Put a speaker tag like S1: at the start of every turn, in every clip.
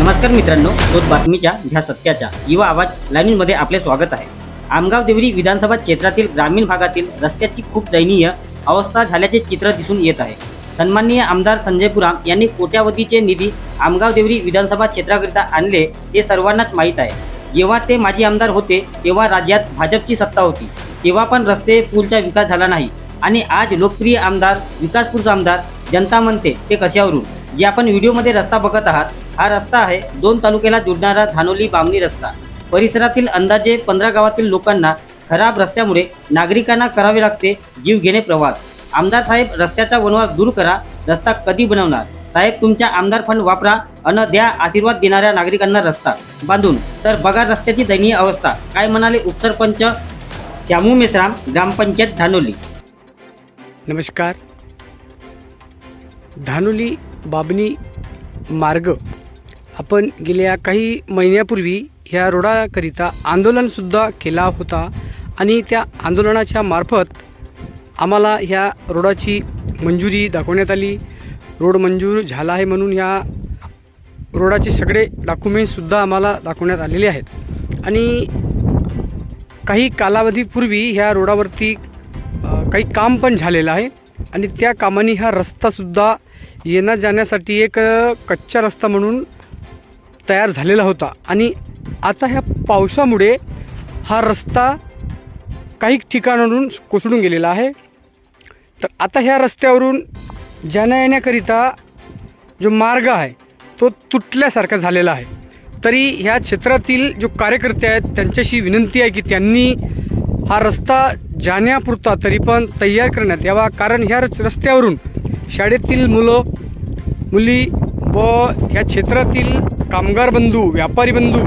S1: नमस्कार मित्रांनो शोध बातमीच्या ह्या सत्याच्या युवा आवाज लाईनीमध्ये आपले स्वागत आहे. आमगाव देवरी विधानसभा क्षेत्रातील ग्रामीण भागातील रस्त्याची खूप दयनीय अवस्था झाल्याचे चित्र दिसून येत आहे. सन्माननीय आमदार संजय पुराम यांनी कोट्यावधीचे निधी आमगाव देवरी विधानसभा क्षेत्राकरिता आणले हे सर्वांनाच माहीत आहे. जेव्हा ते माजी आमदार होते तेव्हा राज्यात भाजपची सत्ता होती. तेव्हा पण रस्ते पूलचा विकास झाला नाही. आणि आज लोकप्रिय आमदार विकासपूरचा आमदार जनता म्हणते ते कशावरून? जे आपण व्हिडिओमध्ये रस्ता बघत आहात हा रस्ता आहे. दोन तालुक्याला जोडणारा धानोली बामणी रस्ता. परिसरातील अंदाजे पंधरा गावातील लोकांना खराब रस्त्यामुळे नागरिकांना करावे लागते जीव घेणे प्रवास. आमदार साहेब रस्त्याचा वनवास दूर करा. रस्ता कधी बनवणार? साहेब तुमच्या आमदार फंड वापरा अन द्या आशीर्वाद देणाऱ्या नागरिकांना रस्ता. बांधून. तर बघा रस्त्याची दयनीय अवस्था. काय म्हणाले उपसरपंच श्यामू मेश्राम ग्रामपंचायत धानोली.
S2: नमस्कार. धानोली बाबनी मार्ग आपण गेल्या काही महिन्यापूर्वी ह्या रोडाकरिता आंदोलनसुद्धा केला होता आणि त्या आंदोलनाच्या मार्फत आम्हाला ह्या रोडाची मंजुरी दाखवण्यात आली. रोड मंजूर झाला आहे म्हणून ह्या रोडाचे सगळे डॉक्युमेंट्ससुद्धा आम्हाला दाखवण्यात आलेले आहेत. आणि काही कालावधीपूर्वी ह्या रोडावरती काही काम पण झालेलं आहे आणि त्या कामाने हा रस्तासुद्धा येण्या जाण्यासाठी एक कच्चा रस्ता म्हणून तयार झालेला होता. आणि आता ह्या पावसामुळे हा रस्ता काही ठिकाणावरून कोसळून गेलेला आहे. तर आता ह्या रस्त्यावरून जाण्या येण्याकरिता जो मार्ग आहे तो तुटल्यासारखा झालेला आहे. तरी ह्या क्षेत्रातील जो कार्यकर्ते आहेत त्यांच्याशी विनंती आहे की त्यांनी हा रस्ता जाण्यापुरता तरी पण तयार करण्यात यावा. कारण ह्या रस्त्यावरून शाळेतील मुलं मुली व ह्या क्षेत्रातील कामगार बंधू व्यापारी बंधू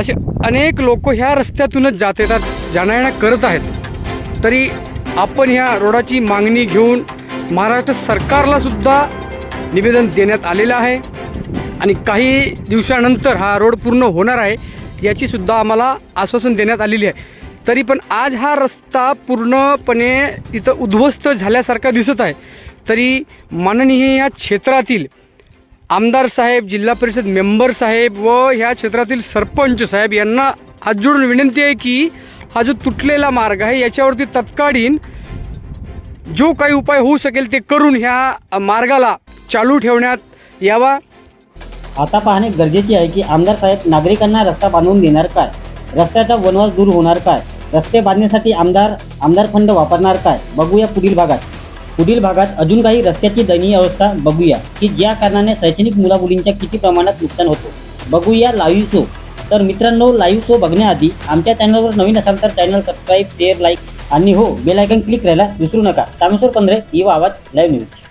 S2: असे अनेक लोक ह्या रस्त्यातूनच जात येतात जाण्यायेण्या करत आहेत. तरी आपण ह्या रोडाची मागणी घेऊन महाराष्ट्र सरकारला सुद्धा निवेदन देण्यात आलेलं आहे. आणि काही दिवसानंतर हा रोड पूर्ण होणार आहे याची सुद्धा आम्हाला आश्वासन देण्यात आलेली आहे. तरी पण आज हा रस्ता पूर्णपणे इथं उद्ध्वस्त झाल्यासारखा दिसत आहे. तरी माननीय या क्षेत्रातील आमदार साहेब जिल्हा परिषद मेंबर साहेब व ह्या क्षेत्रातील सरपंच साहेब यांना हात जोडून विनंती आहे की हा जो तुटलेला मार्ग आहे याच्यावरती तत्कालीन जो काही उपाय होऊ शकेल ते करून ह्या मार्गाला चालू ठेवण्यात यावा.
S1: आता पाहणे गरजेचे आहे की आमदार साहेब नागरिकांना रस्ता बांधून देणार काय? रस्त्याचा वनवास दूर होणार काय? रस्ते बांधण्यासाठी आमदार आमदार फंड वापरणार काय? बघूया पुढील भागात. पुढील भागात अजून काही रस्त्याची दयनीय अवस्था बघूया की ज्या कारणाने शैक्षणिक मुलामुलींच्या किती प्रमाणात नुकसान होतो. बघूया लाईव्ह शो तर मित्रांनो लाईव्ह शो बघण्याआधी आमच्या चॅनलवर नवीन असाल तर चॅनल सबस्क्राईब शेअर लाईक आणि हो बेल आयकन क्लिक करायला विसरू नका. तामेश्वर पंधरे युवा आवाज लाईव्ह न्यूज